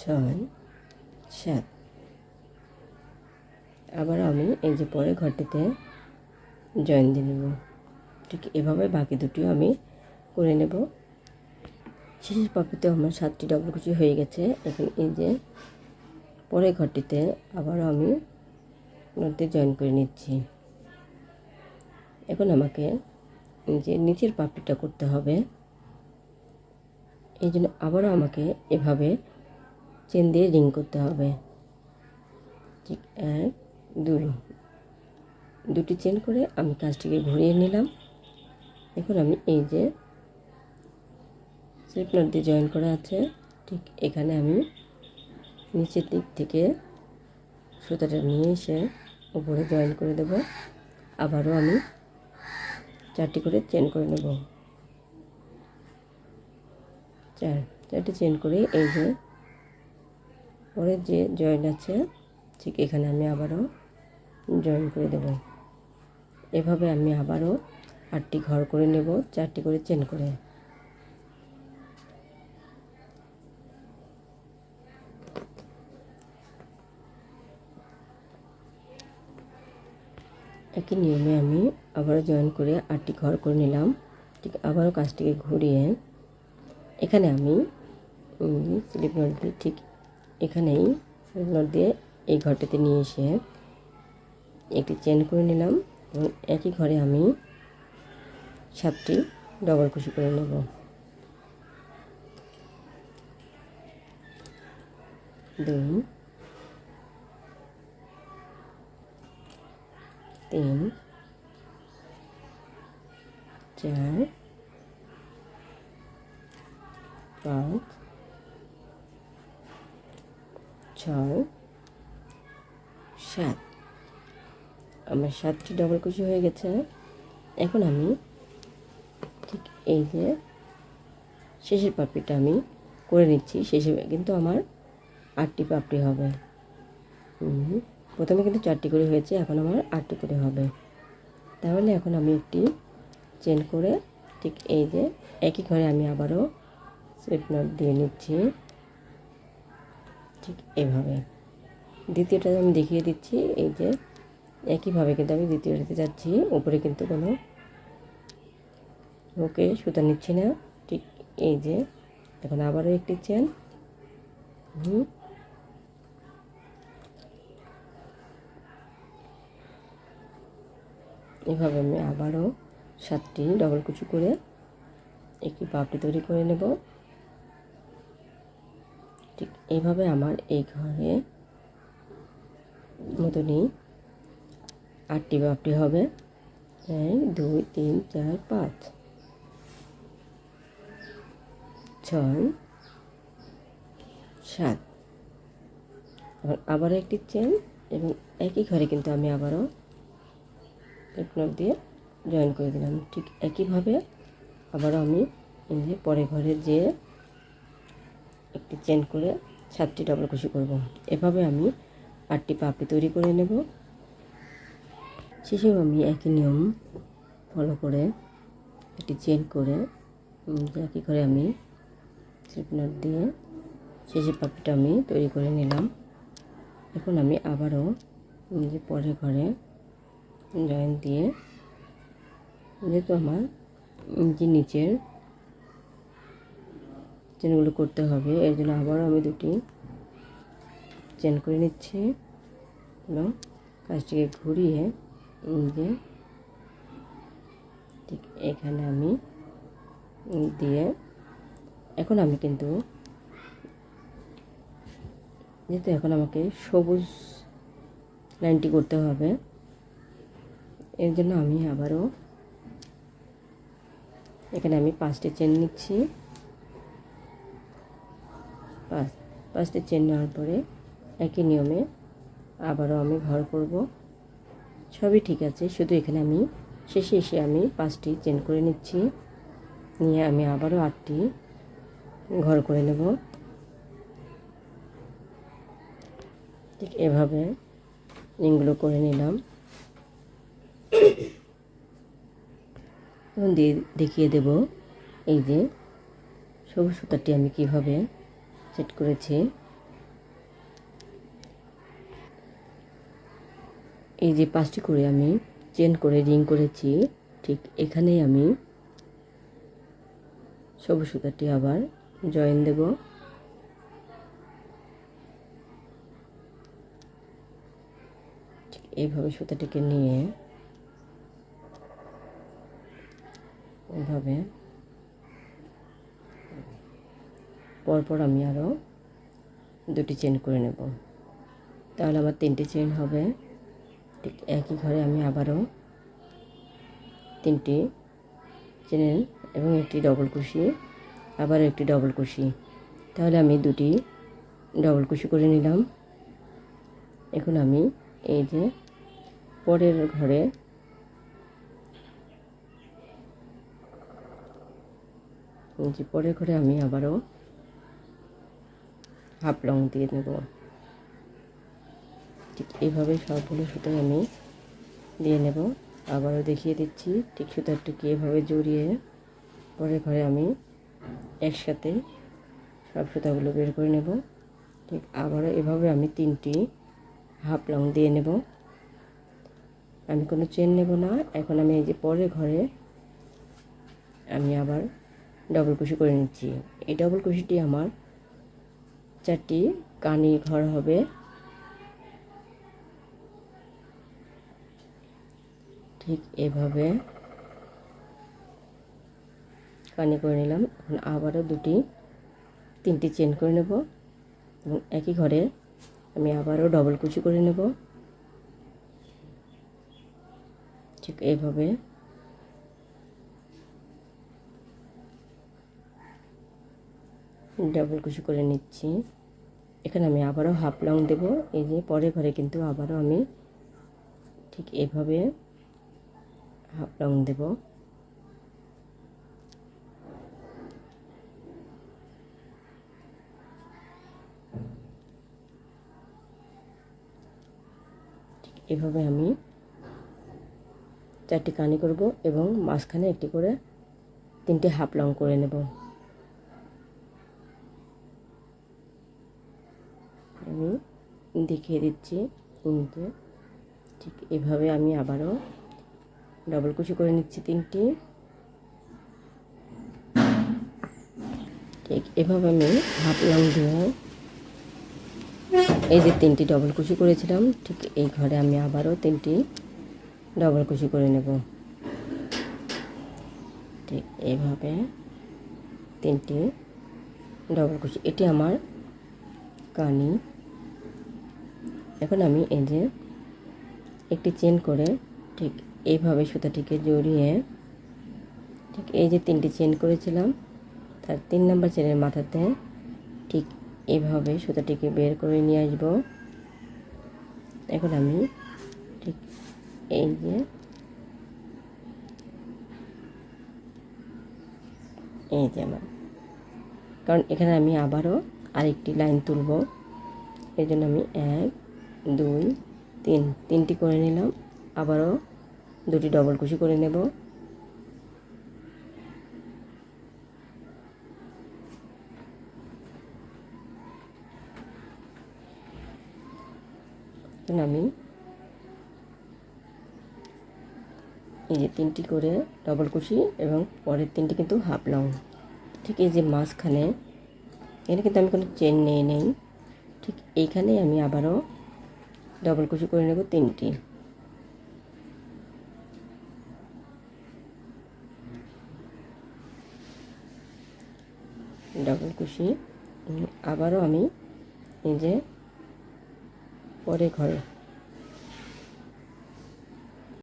ছয় সাত আবার আমি এই যে পরে ঘরটিতে জয়েন দিয়ে নেব। ঠিক এভাবে বাকি দুটিও আমি করে নেব। শেষের পাপিতে আমার সাতটি ডবল কুচি হয়ে গেছে। এখন এই যে পরের ঘরটিতে আবারও আমি মধ্যে জয়েন করে নিচ্ছি। এখন আমাকে যে নিচের পাপড়িটা করতে হবে। এই জন্য আবারও আমাকে এভাবে চেন দিয়ে রিং করতে হবে। ঠিক, এক, দুই। দুটি চেন করে আমি কাজটিকে ঘুরিয়ে নিলাম। এখন আমি এই যে স্লিপ নট দিয়ে জয়েন করা আছে, ঠিক এখানে আমি নিচের দিক থেকে সুতাটা নিয়ে এসে উপরে জয়েন করে দেব। আবারও আমি চারটি করে চেন করে নেব। চার, চারটি চেন করে এই যে পরের যে জয়েন আছে, ঠিক এখানে আমি আবারও জয়েন করে দেব। এভাবে আমি আবারও আটটি ঘর করে নেব, চারটি করে চেন করে। একই নিয়মে আমি আবারও জয়েন করে আটটি ঘর করে নিলাম। ঠিক আবারও কাজটিকে ঘুরিয়ে এখানে আমি স্লিপ দিয়ে ঠিক এখানেই স্লিপ নট দিয়ে এই ঘরটিতে নিয়ে এসে একটি চেন করে নিলাম এবং একই ঘরে আমি সাতটি ডবল কুশি করে নেব। দুই, তিন, চার, পাঁচ ছয় সাত। আমার সাতটি ডবল কুচি হয়ে গেছে। এখন আমি ঠিক এই যে শেষের পাপড়িটা আমি করে নিচ্ছি। শেষে কিন্তু আমার আটটি পাপড়ি হবে। প্রথমে কিন্তু চারটি করে হয়েছে, এখন আমার আটটি করে হবে। তাহলে এখন আমি একটি চেন করে ঠিক এই যে একই ঘরে আমি আবারও স্লিপ নট দিয়ে নিচ্ছি। ঠিক এভাবে দ্বিতীয়টা আমি দেখিয়ে দিচ্ছি, এই যে একইভাবে কিন্তু আমি দ্বিতীয়টাতে যাচ্ছি। উপরে কিন্তু কোনো ওকে সুতা নিচ্ছি না। ঠিক এই যে, এখন আবারও একটি চেন। হুম। এভাবে আমি আবারও সাতটি ডবল কুচি করে একটি পাপড়ি তৈরি করে নেব। ঠিক এইভাবে আমার এই ঘরে মতনই আটটি পাপড়ি হবে। এক, দুই, তিন, চার, পাঁচ। ছয়, সাত। আবারও একটি চেন এবং একই ঘরে কিন্তু আমি আবারও নট দিয়ে জয়েন করে দিলাম। ঠিক একইভাবে আবারও আমি যে পরে ঘরে যেয়ে একটি চেন করে সাতটি ডবল কুশি করব। এভাবে আমি আটটি পাপড়ি তৈরি করে নেব। শেষেও আমি একই নিয়ম ফলো করে, একটি চেন করে একই করে আমি স্লিপ নট দিয়ে শেষের পাপড়িটা আমি তৈরি করে নিলাম। এখন আমি আবারও যে পরের ঘরে জয়েন দিয়ে, যেহেতু আমার যে নিচের চেনগুলো করতে হবে। এর জন্য আবারও আমি দুটি চেন করে নিচ্ছি এবং কাজটিকে ঘুরিয়ে যে ঠিক এখানে আমি দিয়ে এখন আমি কিন্তু যেহেতু এখন আমাকে সবুজ লাইনটি করতে হবে, এর জন্য আমি আবারও এখানে আমি পাঁচটি চেন নিচ্ছি। পাঁচ পাঁচটি চেন নেওয়ার পরে একই নিয়মে আবারও আমি ঘর করব। সবই ঠিক আছে, শুধু এখানে আমি শেষে এসে আমি পাঁচটি চেন করে নিচ্ছি। নিয়ে আমি আবারও আটটি ঘর করে নেব। ঠিক এভাবে রিংগুলো করে নিলাম। দিয়ে দেখিয়ে দেব এই যে সবুজ সুতাটি আমি কীভাবে সেট করেছি। এই যে পাঁচটি করে আমি চেন করে রিং করেছি, ঠিক এখানেই আমি সবুজ সুতাটি আবার জয়েন দেব। ঠিক এইভাবে সুতাটিকে নিয়ে এভাবে পরপর আমি আরও দুটি চেন করে নেব। তাহলে আমার তিনটি চেন হবে। ঠিক একই ঘরে আমি আবারও তিনটি চেন এবং একটি ডবল কুশি আবার একটি ডবল কুশি। তাহলে আমি দুটি ডবল কুশি করে নিলাম। এখন আমি এই যে পরের ঘরে যে পরের ঘরে আমি আবারও হাফ লং দিয়ে নেব। ঠিক এইভাবে সবগুলো সুতোই আমি দিয়ে নেব। আবারও দেখিয়ে দিচ্ছি, ঠিক সুতারটিকে এভাবে জড়িয়ে পরের ঘরে আমি একসাথে সব সুতাগুলো বের করে নেব। ঠিক আবারও এভাবে আমি তিনটি হাফ লং দিয়ে নেব। আমি কোনো চেন নেব না। এখন আমি এই যে পরের ঘরে আমি আবার ডবল কুশি করে নিচ্ছি। এই ডবল কুশিটি আমার চারটি কানি ঘর হবে। ঠিক এভাবে কানি করে নিলাম। এখন আবারও দুটি, তিনটি চেন করে নেব এবং একই ঘরে আমি আবারও ডবল কুচি করে নেব। ঠিক এইভাবে ডাবল কুচি করে নিচ্ছি। এখানে আমি আবারও হাফ লং দেব। এই যে পরের ঘরে কিন্তু আবারও আমি ঠিক এভাবে হাফ লং দেব। ঠিক এভাবে আমি চারটি কানি করব এবং মাঝখানে একটি করে তিনটে হাফ লং করে নেব আমি দেখিয়ে দিচ্ছি যে ঠিক এভাবে আমি আবারও ডাবল কুচি করে নিচ্ছি তিনটি। ঠিক এভাবে আমি হাফ দিয়ে এই যে তিনটি ডবল কুচি করেছিলাম, ঠিক এই ঘরে আমি আবারও তিনটি ডবল কুচি করে নেব। ঠিক এইভাবে তিনটি ডবল কুচি। এটি আমার কানি। এখন আমি এই যে একটি চেন করে ঠিক এইভাবে সুতাটিকে জড়িয়ে ঠিক এই যে তিনটি চেন করেছিলাম, তার তিন নম্বর চেনের মাথাতে ঠিক এইভাবে সুতাটিকে বের করে নিয়ে আসব। এখন আমি ঠিক এই যে এই যে আমার, কারণ এখানে আমি আবারও আরেকটি লাইন তুলব। এই জন্য আমি এক দুই, তিন। তিনটি করে নিলাম। আবারও দুটি ডবল কুশি করে নেব। আমি এই যে তিনটি করে ডবল কুশি এবং পরের তিনটি কিন্তু হাফ লং ঠিক এই যে মাঝখানে, এখানে কিন্তু আমি কোনো চেন নিয়ে নেই। ঠিক এইখানেই আমি আবারও ডবল কুচি করে নেব তিনটি। ডবল কুশি আবারও আমি এই যে পরে ঘরে